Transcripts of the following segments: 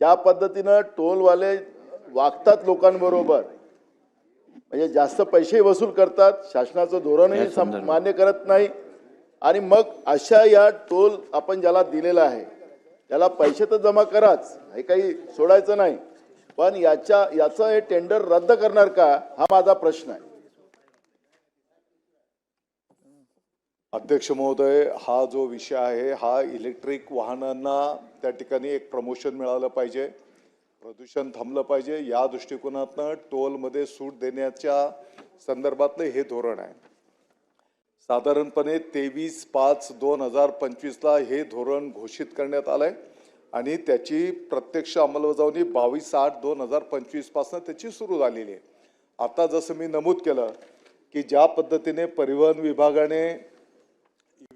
ज्या पद्धतीनं टोलवाले वागतात लोकांबरोबर म्हणजे जास्त पैसे वसूल करतात शासनाचं धोरणही मान्य करत नाही आणि मग अशा या टोल आपण ज्याला दिलेला आहे त्याला पैसे तर जमा कराच हे काही सोडायचं नाही. पण याच्या याचं हे टेंडर रद्द करणार का हा माझा प्रश्न आहे. अध्यक्ष महोदय हा जो विषय आहे हा इलेक्ट्रिक वाहनांना त्या ठिकाणी एक प्रमोशन मिळालं पाहिजे. प्रदूषण थांबलं पाहिजे. या दृष्टिकोनातनं टोलमध्ये सूट देण्याच्या संदर्भातलं हे धोरण आहे. साधारणपणे तेवीस पाच दोन हजार पंचवीसला हे धोरण घोषित करण्यात आलं आहे आणि त्याची प्रत्यक्ष अंमलबजावणी बावीस आठ दोन हजार पंचवीसपासून त्याची सुरू झालेली आहे. आता जसं मी नमूद केलं की ज्या पद्धतीने परिवहन विभागाने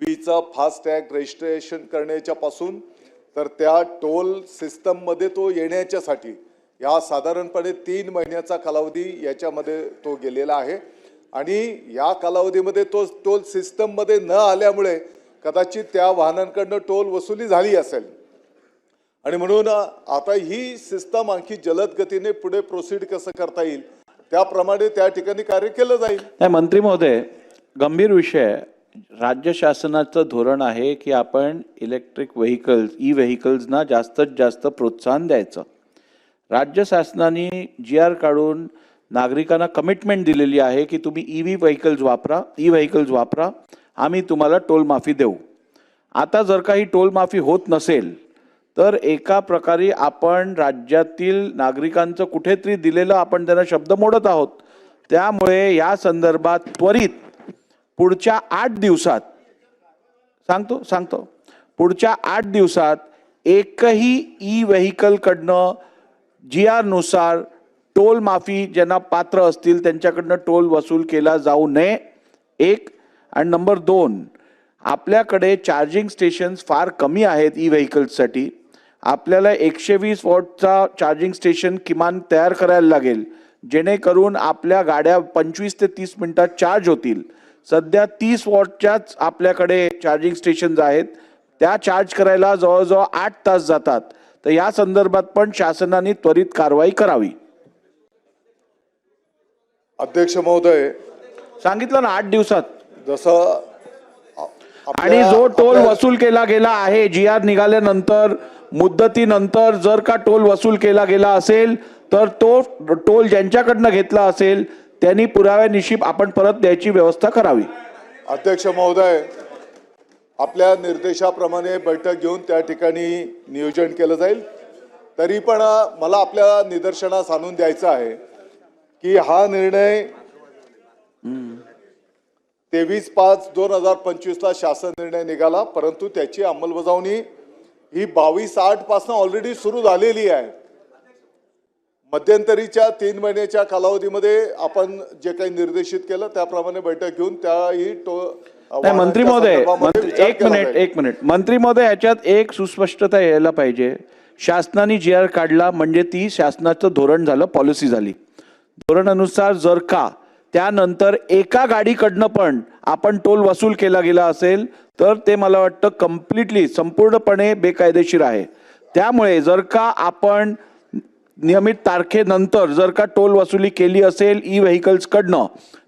ईव्हीचा फास्टॅग रजिस्ट्रेशन करण्याच्या पासून तर त्या टोल सिस्टममध्ये तो येण्याच्यासाठी या साधारणपणे तीन महिन्याचा कालावधी याच्यामध्ये तो गेलेला आहे. आणि या कालावधीमध्ये तो टोल सिस्टममध्ये न आल्यामुळे कदाचित त्या वाहनांकडनं टोल वसुली झाली असेल. आणि म्हणून आता ही सिस्टम आणखी जलद गतीने पुढे प्रोसीड कसं करता येईल त्याप्रमाणे त्या ठिकाणी कार्य केलं जाईल. मंत्री महोदय गंभीर विषय राज्य शासनाचं धोरण आहे की आपण इलेक्ट्रिक व्हेकल्स ई व्हेकल्सना जास्तीत जास्त प्रोत्साहन द्यायचं. राज्य शासनाने जी आर काढून नागरिकांना कमिटमेंट दिलेली आहे की तुम्ही ई व्ही व्हेकल्स वापरा ई व्हेकल्स वापरा आम्ही तुम्हाला टोल माफी देऊ. आता जर काही टोल माफी होत नसेल तर एका प्रकारे आपण राज्यातील नागरिकांचं कुठेतरी दिलेलं आपण त्यांना शब्द मोडत आहोत. त्यामुळे या संदर्भात त्वरित पुढच्या आठ दिवसात सांगतो सांगतो. पुढच्या आठ दिवसात एकही ई व्हेकलकडनं जी आरनुसार टोल माफी ज्यांना पात्र असतील त्यांच्याकडनं टोल वसूल केला जाऊ नये. एक. आणि नंबर दोन आपल्याकडे चार्जिंग स्टेशन्स फार कमी आहेत ई व्हेकल्ससाठी आपल्याला एकशे वीस वॉटचा चार्जिंग स्टेशन किमान तयार करायला लागेल. जेणेकरून आपल्या गाड्या पंचवीस ते तीस मिनटात चार्ज होतील. सध्या तीस वॉटच्याच आपल्याकडे चार्जिंग स्टेशन्स आहेत. त्या चार्ज करायला जवळजवळ आठ तास जातात. तर या संदर्भात पण शासनाने त्वरित कारवाई करावी. अध्यक्ष महोदय सांगितलं ना आठ दिवसात. जसं आणि जो टोल वसूल केला गेला आहे जी आर निघाल्यानंतर मुदतीनंतर जर का टोल वसूल केला गेला असेल तर तो टोल ज्यांच्याकडनं घेतला असेल त्यांनी पुराव्यानिशी आपण परत द्यायची व्यवस्था करावी. अध्यक्ष महोदय आपल्या निर्देशाप्रमाणे बैठक घेऊन त्या ठिकाणी नियोजन केलं जाईल. तरी पण मला आपल्या निदर्शनास आणून द्यायचं आहे की हा निर्णय तेवीस पाच दोन हजार पंचवीसला शासन निर्णय निघाला परंतु त्याची अंमलबजावणी ही बावीस आठपासून ऑलरेडी सुरू झालेली आहे. मध्यंतरीच्या तीन महिन्याच्या कालावधीमध्ये आपण जे काही निर्देशित केलं त्याप्रमाणे बैठक घेऊन त्याही तो नाही मंत्री महोदय एक मिनिट. एक मिनिट. मंत्री महोदय ह्याच्यात एक सुस्पष्टता यायला पाहिजे. शासनाने जी आर काढला म्हणजे ती शासनाचं धोरण झालं पॉलिसी झाली. धोरणानुसार जर का त्यानंतर एका गाडीकडनं पण आपण टोल वसूल केला गेला असेल तर ते मला वाटतं कम्प्लिटली संपूर्णपणे बेकायदेशीर आहे. त्यामुळे जर का आपण नियमित तारखेनंतर जर का टोल वसुली केली असेल ई व्हेकल्सकडनं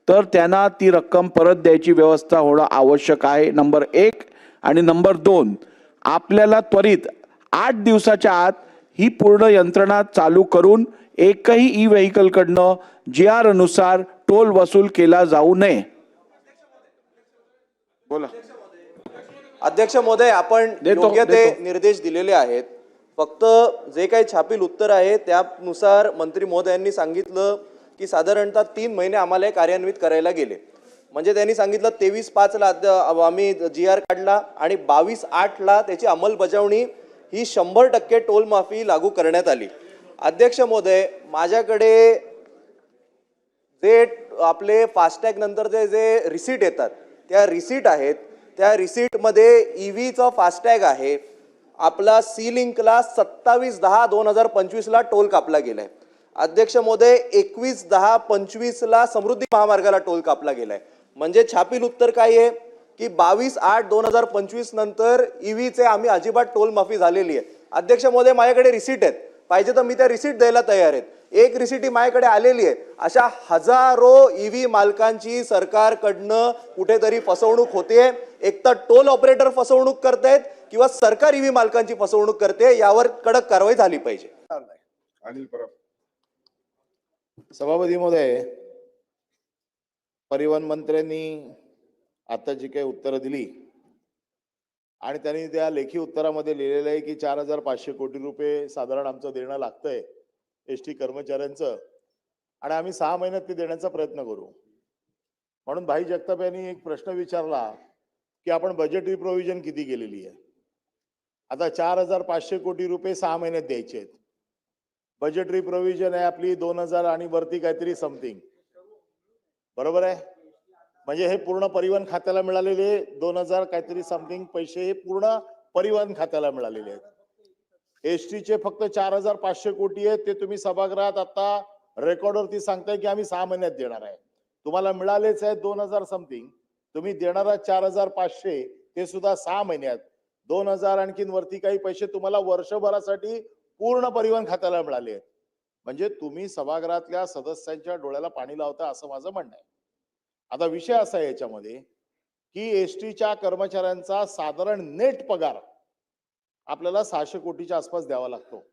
तर त्यांना ती रक्कम परत द्यायची व्यवस्था होणं आवश्यक आहे. नंबर एक आणि नंबर दोन आपल्याला त्वरित आठ दिवसाच्या आत ही पूर्ण यंत्रणा चालू करून एकही ई व्हेकलकडनं जी आर अनुसार टोल वसूल केला जाऊ नये. बोला. अध्यक्ष महोदय आपण देतो, योग्य ते. निर्देश दिलेले आहेत. फक्त जे काही छापील उत्तर आहे त्यानुसार मंत्री महोदयांनी सांगितलं की साधारणतः तीन महिने आम्हाला हे कार्यान्वित करायला गेले. म्हणजे त्यांनी सांगितलं तेवीस पाचला अद्य- आम्ही जी आर काढला आणि बावीस आठला त्याची अंमलबजावणी ही शंभर टक्के टोल माफी लागू करण्यात आली. अध्यक्ष महोदय माझ्याकडे जे आपले फास्टॅग नंतरचे जे रिसीट येतात त्या रिसीट आहेत त्या रिसीटमध्ये ई व्हीचा फास्टॅग आहे आपला सी लिंकला सत्तावीस दहा दोन हजार पंचवीसला टोल कापला गेलाय. अध्यक्ष महोदय एकवीस दहा पंचवीसला समृद्धी महामार्गाला टोल कापला गेलाय. म्हणजे छापील उत्तर काय आहे? की बावीस आठ दोन हजार पंचवीस नंतर ईव्हीचे आम्ही अजिबात टोल माफी झालेली आहे. अध्यक्ष महोदय माझ्याकडे रिसीट आहेत. पाहिजे तर मी त्या रिसीट द्यायला तयार आहेत. एक रिसीट ही माझ्याकडे आलेली आहे. अशा हजारो ईव्ही मालकांची सरकारकडनं कुठेतरी फसवणूक होते. एक तर टोल ऑपरेटर फसवणूक करतायत. किंवा सरकार ईव्ही मालकांची फसवणूक करते यावर कडक कारवाई झाली पाहिजे. अनिल परब. सभापती महोदय परिवहन मंत्र्यांनी आता जी काही उत्तरं दिली आणि त्यांनी त्या लेखी उत्तरामध्ये लिहिलेलं आहे की चार हजार पाचशे कोटी रुपये साधारण आमचं देणं लागतंय एस टी कर्मचाऱ्यांचं आणि आम्ही सहा महिन्यात ते देण्याचा प्रयत्न करू. म्हणून भाई जगताप यांनी एक प्रश्न विचारला की आपण बजेटरी प्रोव्हिजन किती केलेली आहे? आता चार हजार पाचशे कोटी रुपये सहा महिन्यात द्यायचे आहेत. बजेटरी प्रोव्हिजन आहे आपली दोन हजार आणि वरती काहीतरी समथिंग बरोबर आहे? म्हणजे हे पूर्ण परिवहन खात्याला मिळालेले दोन हजार काहीतरी समथिंग पैसे हे पूर्ण परिवहन खात्याला मिळालेले आहेत. एस चे फक्त चार हजार पाचशे कोटी आहेत ते तुम्ही सभागृहात आता रेकॉर्डवरती सांगताय की आम्ही सहा महिन्यात देणार आहे. तुम्हाला मिळालेच आहे दोन हजार समथिंग तुम्ही देणारा चार हजार पाचशे ते सुद्धा सहा महिन्यात. दोन हजार आणखीन वरती काही पैसे तुम्हाला वर्षभरासाठी पूर्ण परिवहन खात्याला मिळाले आहेत. म्हणजे तुम्ही सभागृहातल्या सदस्यांच्या डोळ्याला पाणी लावता असं माझं म्हणणं आहे. आता विषय असा आहे याच्यामध्ये की एस टीच्या कर्मचाऱ्यांचा साधारण नेट पगार आपल्याला सहाशे कोटीच्या आसपास द्यावा लागतो.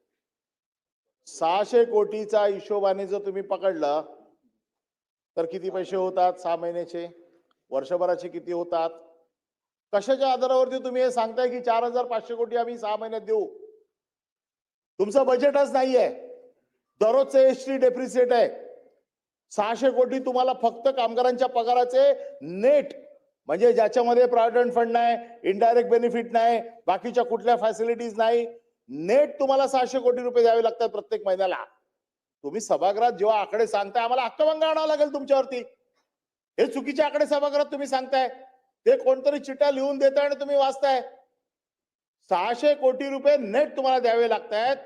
सहाशे कोटीचा हिशोबाने जर तुम्ही पकडलं तर किती पैसे होतात? सहा महिन्याचे. वर्षभराचे किती होतात? कशाच्या आधारावरती तुम्ही हे सांगताय की चार हजार पाचशे कोटी आम्ही सहा महिन्यात देऊ? तुमचं बजेटच नाहीये. दररोजचं एस टी डेप्रिसिएट आहे. सहाशे कोटी तुम्हाला फक्त कामगारांच्या पगाराचे नेट म्हणजे ज्याच्यामध्ये प्रॉव्हिडंट फंड नाही इनडायरेक्ट बेनिफिट नाही बाकीच्या कुठल्या फॅसिलिटीज नाही नेट तुम्हाला सहाशे कोटी रुपये द्यावे लागतात प्रत्येक महिन्याला. तुम्ही सभागृहात जेव्हा आकडे सांगताय आम्हाला हक्कभंग आणावं लागेल तुमच्यावरती. हे चुकीचे आकडे सभागृहात तुम्ही सांगताय. ते कोणतरी चिट्या लिहून देताय आणि तुम्ही वाचताय. सहाशे कोटी रुपये नेट तुम्हाला द्यावे लागतायत.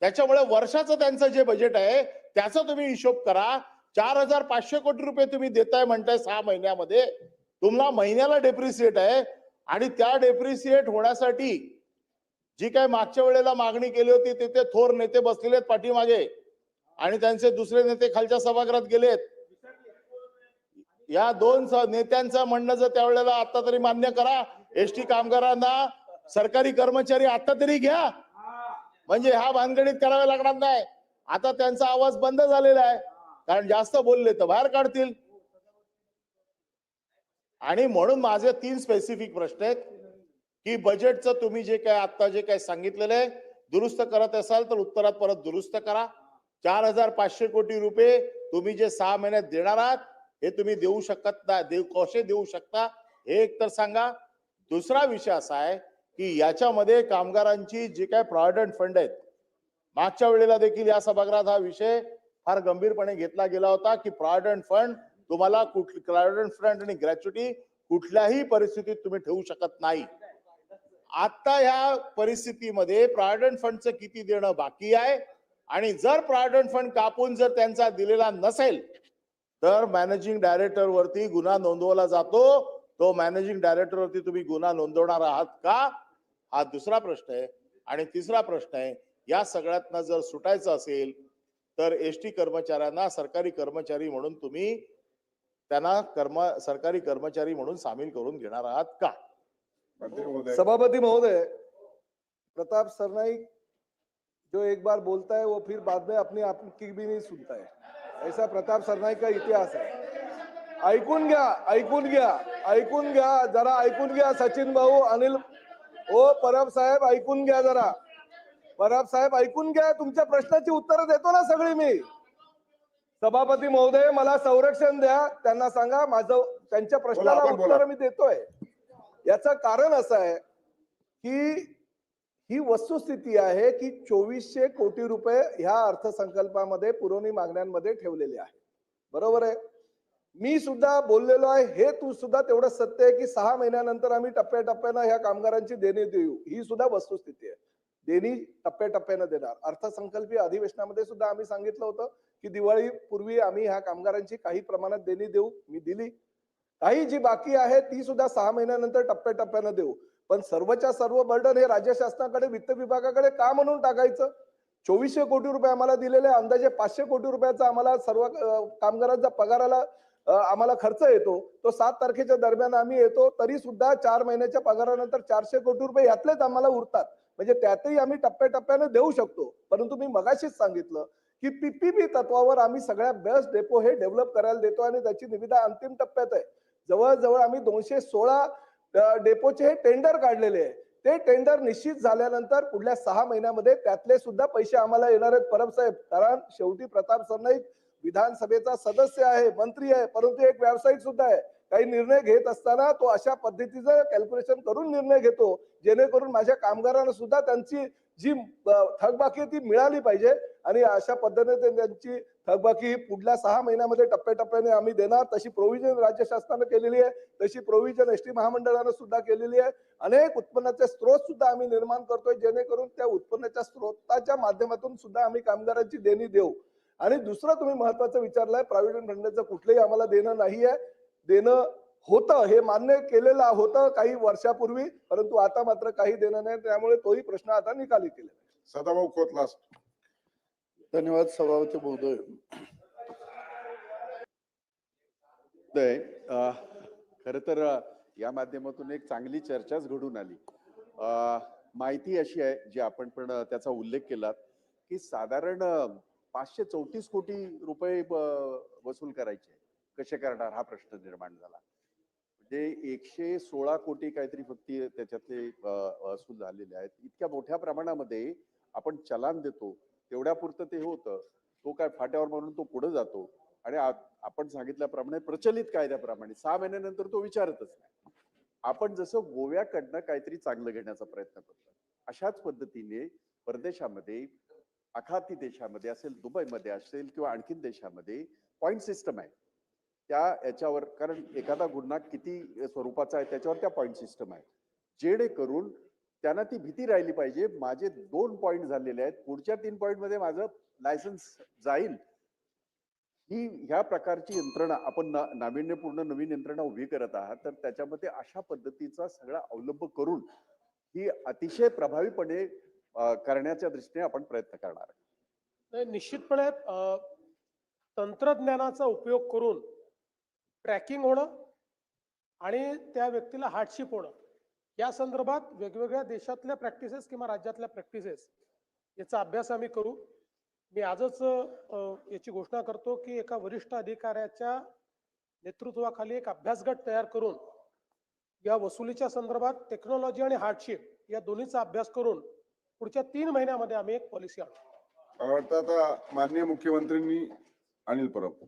त्याच्यामुळे वर्षाचं त्यांचं जे बजेट आहे त्याचा तुम्ही हिशोब करा. चार हजार पाचशे कोटी रुपये तुम्ही देताय म्हणताय सहा महिन्यामध्ये. तुम्हाला महिन्याला डेप्रिसिएट आहे. आणि त्या डेप्रिसिएट होण्यासाठी जी काय मागच्या वेळेला मागणी केली होती तिथे थोर नेते बसलेले आहेत पाठीमागे. आणि त्यांचे दुसरे नेते खालच्या सभागृहात गेलेत. या दोन नेत्यांचं म्हणणं जर त्यावेळेला आता तरी मान्य करा एस टी कामगारांना सरकारी कर्मचारी आता तरी घ्या. म्हणजे ह्या भानगडीत कराव्या लागणार नाही. आता त्यांचा आवाज बंद झालेला आहे. कारण जास्त बोलले तर बाहेर काढतील. आणि म्हणून माझे तीन स्पेसिफिक प्रश्न आहेत की बजेटचं तुम्ही जे काय आता जे काय सांगितलेलं आहे दुरुस्त करत असाल तर उत्तरात परत दुरुस्त करा. चार हजार पाचशे कोटी रुपये तुम्ही जे सहा महिन्यात देणार आहात हे तुम्ही देऊ शकत नाही देऊ कसे देऊ शकता. हे एक तर सांगा. दुसरा विषय असा आहे की याच्यामध्ये कामगारांची जी काय प्रॉव्हिडंट फंड आहेत मागच्या वेळेला देखील या सभागृहात हा विषय फार गंभीरपणे घेतला गेला होता की प्रॉव्हिडंट फंड तुम्हाला कुठली प्रॉव्हिडंट फंड आणि ग्रॅच्युटी कुठल्याही परिस्थितीत तुम्ही ठेवू शकत नाही. आता ह्या परिस्थितीमध्ये प्रॉव्हिडंट फंडचं किती देणं बाकी आहे? आणि जर प्रॉव्हिडंट फंड कापून जर त्यांचा दिलेला नसेल तर मॅनेजिंग डायरेक्टर वरती गुन्हा नोंदवला जातो. तो मॅनेजिंग डायरेक्टर वरती तुम्ही गुन्हा नोंदवणार आहात का? हा दुसरा प्रश्न आहे. आणि तिसरा प्रश्न आहे या सगळ्यातनं जर सुटायचं असेल तर एस टी कर्मचाऱ्यांना सरकारी कर्मचारी म्हणून तुम्ही त्यांना कर्म सरकारी कर्मचारी म्हणून सामील करून घेणार आहात का? मंत्री महोदय. सभापति महोदय प्रताप सरनाईक जो एक बार बोलता है वो फिर बाद में अपनी आप की भी नहीं सुनता है ऐसा प्रताप सरनाईक का इतिहास है। ऐकून घ्या ऐकून घ्या ऐकून घ्या जरा ऐकून घ्या सचिन भाऊ अनिल ओ परब साहेब ऐकून घ्या जरा. परब साहेब ऐकून घ्या तुमच्या प्रश्नाची उत्तरं देतो ना सगळी मी. सभापती महोदय मला संरक्षण द्या त्यांना सांगा माझं त्यांच्या प्रश्नाला. उत्तर मी देतोय. याचं कारण असं आहे की ही वस्तुस्थिती आहे की चोवीसशे कोटी रुपये ह्या अर्थसंकल्पामध्ये पुरवणी मागण्यांमध्ये ठेवलेले आहे बरोबर आहे? मी सुद्धा बोललेलो आहे हे तू सुद्धा तेवढं सत्य आहे की सहा महिन्यानंतर आम्ही टप्प्याटप्प्यानं ह्या कामगारांची देणी देऊ. ही सुद्धा वस्तुस्थिती आहे. देणी टप्प्याटप्प्यानं देणार. अर्थसंकल्पीय अधिवेशनामध्ये सुद्धा आम्ही सांगितलं होतं की दिवाळी पूर्वी आम्ही ह्या कामगारांची काही प्रमाणात देणी देऊ मी दिली. काही जी बाकी आहे ती सुद्धा सहा महिन्यानंतर टप्प्याटप्प्यानं देऊ. पण सर्वच्या सर्व बर्डन हे राज्य शासनाकडे वित्त विभागाकडे का म्हणून टाकायचं? चोवीसशे कोटी रुपये आम्हाला दिलेले अंदाजे पाचशे कोटी रुपयाचा आम्हाला सर्व कामगारांचा पगाराला आम्हाला खर्च येतो. तो सात तारखेच्या दरम्यान आम्ही येतो. तरी सुद्धा चार महिन्याच्या पगारानंतर चारशे कोटी रुपये यातलेच आम्हाला उरतात. म्हणजे त्यातही आम्ही टप्प्याटप्प्याने देऊ शकतो. परंतु मी मगाशीच सांगितलं की पीपीपी तत्वावर आम्ही सगळ्या बेस्ट डेपो हे डेव्हलप करायला देतो आणि त्याची निविदा अंतिम टप्प्यात आहे. जवळजवळ आम्ही दोनशे सोळा डेपोचे हे टेंडर काढलेले आहे. ते टेंडर निश्चित झाल्यानंतर पुढल्या सहा महिन्यामध्ये त्यातले सुद्धा पैसे आम्हाला येणार आहेत परब साहेब. कारण शेवटी प्रताप सरनाईक विधानसभेचा सदस्य आहे मंत्री आहे परंतु एक व्यावसायिक सुद्धा आहे. काही निर्णय घेत असताना तो अशा पद्धतीचं कॅल्क्युलेशन करून निर्णय घेतो जेणेकरून माझ्या कामगारांना सुद्धा त्यांची जी थकबाकी आहे ती मिळाली पाहिजे. आणि अशा पद्धतीने त्यांची थकबाकी पुढल्या सहा महिन्यामध्ये टप्प्याटप्प्याने आम्ही देणार. तशी प्रोव्हिजन राज्य शासनानं केलेली आहे. तशी प्रोव्हिजन एस टी महामंडळानं सुद्धा केलेली आहे. अनेक उत्पन्नाचे स्रोत सुद्धा आम्ही निर्माण करतोय. जेणेकरून त्या उत्पन्नाच्या स्रोताच्या माध्यमातून सुद्धा आम्ही कामगारांची देणी देऊ. आणि दुसरं तुम्ही महत्वाचं विचारलंय प्रॉव्हिडंट फंडाचं कुठलंही आम्हाला देणं नाही आहे देणं होतं हे मान्य केलेलं होतं काही वर्षापूर्वी परंतु आता मात्र काही देणं नाही. त्यामुळे तोही प्रश्न आता निकाली केला सदाभाऊ खोतला धन्यवाद सभापती महोदय. खर खरं तर या माध्यमातून एक चांगली चर्चाच घडून आली. माहिती अशी आहे जी आपण पण त्याचा उल्लेख केलात की साधारण पाचशे चौतीस कोटी रुपये वसूल करायचे कसे करणार हा प्रश्न निर्माण झाला. म्हणजे एकशे सोळा कोटी काहीतरी फक्त त्याच्यातले वसूल झालेले आहेत. इतक्या मोठ्या प्रमाणामध्ये आपण चलान देतो तेवढ्यापुरतं ते होतं तो काय फाट्यावर म्हणून तो पुढे जातो. आणि आपण सांगितल्याप्रमाणे प्रचलित कायद्याप्रमाणे सहा महिन्यानंतर तो विचारतच नाही. आपण जसं गोव्याकडनं काहीतरी चांगलं घेण्याचा प्रयत्न करतो अशाच पद्धतीने परदेशामध्ये अखाती देशामध्ये असेल दुबईमध्ये असेल किंवा आणखीन देशामध्ये पॉईंट सिस्टम आहे. त्या याच्यावर कारण एखादा गुन्हा किती स्वरूपाचा आहे त्याच्यावर त्या पॉईंट सिस्टम आहे. जेणेकरून त्यांना ती भीती राहिली पाहिजे. माझे दोन पॉइंट झालेले आहेत. पुढच्या तीन पॉइंटमध्ये माझं लायसन्स जाईल. ही ह्या प्रकारची यंत्रणा आपण ना- नाविन्यपूर्ण नवीन यंत्रणा उभी करत आहात तर त्याच्यामध्ये अशा पद्धतीचा सगळा अवलंब करून ही अतिशय प्रभावीपणे करण्याच्या दृष्टीने आपण प्रयत्न करणार आहे निश्चितपणे तंत्रज्ञानाचा उपयोग करून ट्रॅकिंग होणं आणि त्या व्यक्तीला हार्डशिप होणं. या संदर्भात वेगवेगळ्या देशातल्या प्रॅक्टिसेस किंवा राज्यातल्या प्रॅक्टिसेस याचा अभ्यास आम्ही करू. मी आजच याची घोषणा करतो की एका वरिष्ठ अधिकाऱ्याच्या नेतृत्वाखाली एक अभ्यासगट तयार करून या वसुलीच्या संदर्भात टेक्नॉलॉजी आणि हार्डशिप या दोन्हीचा अभ्यास करून पुढच्या तीन महिन्यामध्ये आम्ही एक पॉलिसी आणू. आता माननीय मुख्यमंत्र्यांनी अनिल परब.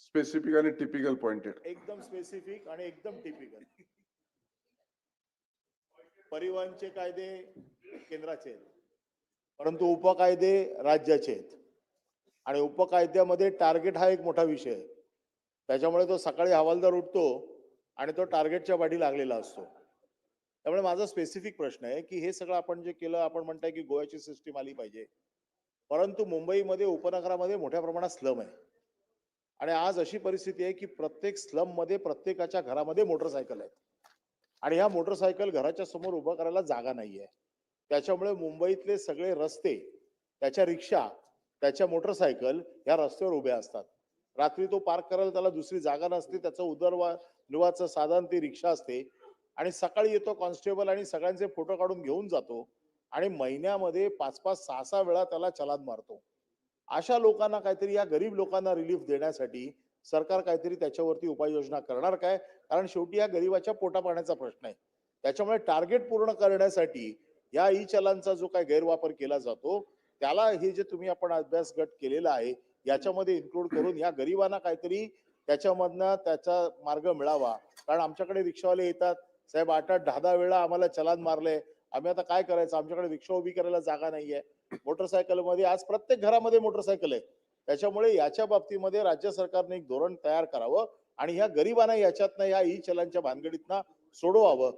स्पेसिफिक आणि टिपिकल पॉइंटेड एकदम स्पेसिफिक आणि एकदम टिपिकल परिवहनचे कायदे केंद्राचे आहेत. परंतु उपकायदे राज्याचे आहेत. आणि उपकायद्यामध्ये टार्गेट हा एक मोठा विषय आहे. त्याच्यामुळे तो सकाळी हवालदार उठतो आणि तो टार्गेटच्या पाठी लागलेला असतो. त्यामुळे माझा स्पेसिफिक प्रश्न आहे की हे सगळं आपण जे केलं आपण म्हणताय की गोव्याची सिस्टीम आली पाहिजे. परंतु मुंबईमध्ये उपनगरामध्ये मोठ्या प्रमाणात स्लम आहे. आणि आज अशी परिस्थिती आहे की प्रत्येक स्लममध्ये प्रत्येकाच्या घरामध्ये मोटरसायकल आहेत. आणि ह्या मोटरसायकल घराच्या समोर उभं करायला जागा नाहीये. त्याच्यामुळे मुंबईतले सगळे रस्ते त्याच्या रिक्षा त्याच्या मोटरसायकल ह्या रस्त्यावर उभ्या असतात. रात्री तो पार्क करायला त्याला दुसरी जागा नसते त्याचं उदरनिर्वाहाचं साधन ती रिक्षा असते. आणि सकाळी येतो कॉन्स्टेबल आणि सगळ्यांचे फोटो काढून घेऊन जातो आणि महिन्यामध्ये पाच पाच सहा सहा वेळा त्याला चलाद मारतो. अशा लोकांना काहीतरी या गरीब लोकांना रिलीफ देण्यासाठी सरकार काहीतरी त्याच्यावरती उपाययोजना करणार काय? कारण शेवटी या गरीबाच्या पोटा पाण्याचा प्रश्न आहे. त्याच्यामुळे टार्गेट पूर्ण करण्यासाठी या ई चलांचा जो काय गैरवापर केला जातो त्याला हे जे तुम्ही आपण अभ्यास गट केलेला आहे याच्यामध्ये इन्क्लूड करून या गरिबांना काहीतरी त्याच्यामधनं त्याचा मार्ग मिळावा. कारण आमच्याकडे रिक्षावाले येतात. साहेब आठ आठ दहा दहा वेळा आम्हाला चलान मारले आम्ही आता काय करायचं? आमच्याकडे रिक्षा उभी करायला जागा नाहीये. मोटरसायकलमध्ये आज प्रत्येक घरामध्ये मोटरसायकल आहे. त्याच्यामुळे याच्या बाबतीमध्ये राज्य सरकारने एक धोरण तयार करावं आणि ह्या गरिबांना याच्यातनं या ई चलांच्या भानगडीतनं सोडवावं.